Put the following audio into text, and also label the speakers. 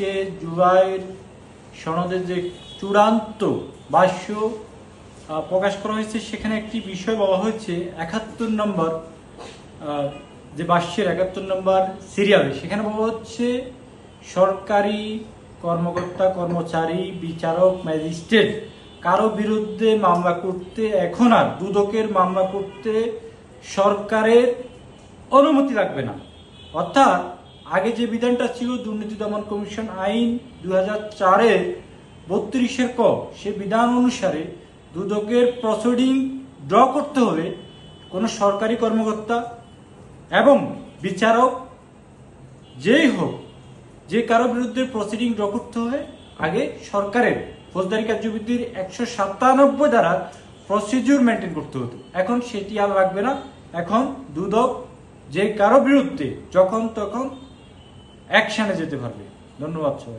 Speaker 1: যে জুলাইয়ের সনদের যে চূড়ান্ত ভাষ্য প্রকাশ করা হয়েছে, সেখানে একটি বিষয় বলা হয়েছে, একাত্তর নম্বর যে ভাষ্যের একাত্তর নম্বর সিরিয়ালে, সেখানে বলা হচ্ছে, সরকারি কর্মকর্তা, কর্মচারী, বিচারক, ম্যাজিস্ট্রেট, কারও বিরুদ্ধে মামলা করতে এখন আর দুদকের মামলা করতে সরকারের অনুমতি লাগবে না। অর্থাৎ আগে যে বিধানটা ছিল দুর্নীতি দমন কমিশন আইন দু হাজার চারের বত্রিশের ক, সে বিধান অনুসারে দুদকের প্রসিডিং ড্র করতে হলে কোনো সরকারি কর্মকর্তা এবং বিচারক যেই হোক, যে কারও বিরুদ্ধে প্রসিডিং ড্র করতে হয় আগে সরকারের ফৌজদারি কার্যবিধির একশো সাতানব্বই দ্বারা প্রসিডিউর মেনটেন করতে হতো। এখন সেটি আর লাগবে না। এখন দুদক যে কারও বিরুদ্ধে যখন তখন অ্যাকশনে যেতে পারবে। ধন্যবাদ সবাই